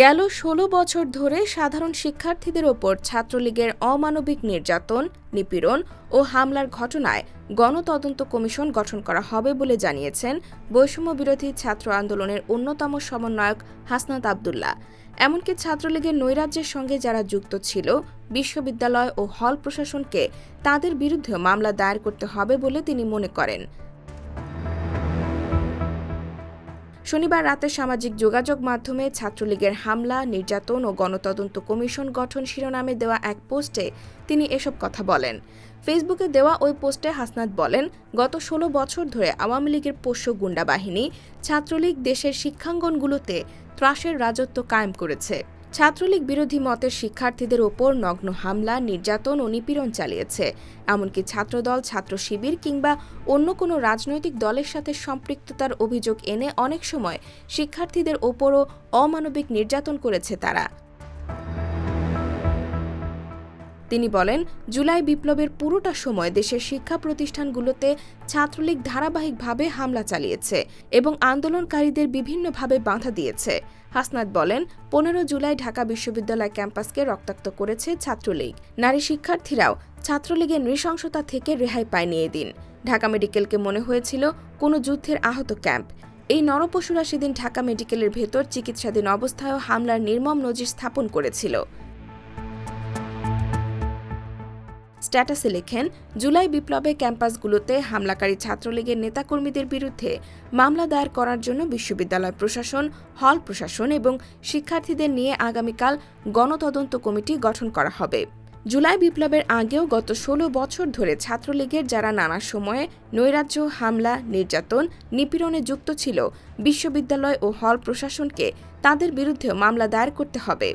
গেল ষোলো বছর ধরে সাধারণ শিক্ষার্থীদের ওপর ছাত্রলীগের অমানবিক নির্যাতন, নিপীড়ন ও হামলার ঘটনায় গণতদন্ত কমিশন গঠন করা হবে বলে জানিয়েছেন বৈষম্য বিরোধী ছাত্র আন্দোলনের অন্যতম সমন্বয়ক হাসনাত আবদুল্লাহ। এমনকি ছাত্রলীগের নৈরাজ্যের সঙ্গে যারা যুক্ত ছিল, বিশ্ববিদ্যালয় ও হল প্রশাসনকে তাদের বিরুদ্ধে মামলা দায়ের করতে হবে বলে তিনি মনে করেন। শনিবার রাতে সামাজিক যোগাযোগ মাধ্যমে ছাত্রলীগের হামলা, নির্যাতন ও গণতদন্ত কমিশন গঠন শিরোনামে দেওয়া এক পোস্টে তিনি এসব কথা বলেন। ফেসবুকে দেওয়া ওই পোস্টে হাসনাত বলেন, গত ষোলো বছর ধরে আওয়ামী লীগের পোষ্য গুন্ডা বাহিনী ছাত্রলীগ দেশের শিক্ষাঙ্গনগুলোতে ত্রাসের রাজত্ব কায়েম করেছে। ছাত্রলীগ বিরোধী মতের শিক্ষার্থীদের ওপর নগ্ন হামলা, নির্যাতন ও নিপীড়ন চালিয়েছে। এমনকি ছাত্রদল, ছাত্র শিবির কিংবা অন্য কোনো রাজনৈতিক দলের সাথে সম্পৃক্ততার অভিযোগ এনে অনেক সময় শিক্ষার্থীদের ওপরও অমানবিক নির্যাতন করেছে তারা। তিনি বলেন, জুলাই বিপ্লবের পুরোটা সময় দেশের শিক্ষা প্রতিষ্ঠানগুলোতে ছাত্রলীগ ধারাবাহিকভাবে হামলা চালিয়েছে এবং আন্দোলনকারীদের বিভিন্নভাবে বাধা দিয়েছে। হাসনাত বলেন, পনেরো জুলাই ঢাকা বিশ্ববিদ্যালয় ক্যাম্পাসকে রক্তাক্ত করেছে ছাত্রলীগ। নারী শিক্ষার্থীরাও ছাত্রলীগের নৃশংসতা থেকে রেহাই পায়নি এদিন ঢাকা মেডিকেলকে মনে হয়েছিল, কোনো যুদ্ধের আহত ক্যাম্প। এই নরপশুরা সেদিন ঢাকা মেডিকেলের ভেতর চিকিৎসাধীন অবস্থায়ও হামলার নির্মম নজির স্থাপন করেছিল। স্ট্যাটাসে লেখেন, জুলাই বিপ্লবে ক্যাম্পাসগুলোতে হামলাকারী ছাত্রলীগের নেতাকর্মীদের বিরুদ্ধে মামলা দায়ের করার জন্য বিশ্ববিদ্যালয় প্রশাসন, হল প্রশাসন এবং শিক্ষার্থীদের নিয়ে আগামীকাল গণতদন্ত কমিটি গঠন করা হবে। জুলাই বিপ্লবের আগেও গত ষোলো বছর ধরে ছাত্রলীগের যারা নানা সময়ে নৈরাজ্য, হামলা, নির্যাতন, নিপীড়নে যুক্ত ছিল, বিশ্ববিদ্যালয় ও হল প্রশাসনকে তাদের বিরুদ্ধেও মামলা দায়ের করতে হবে।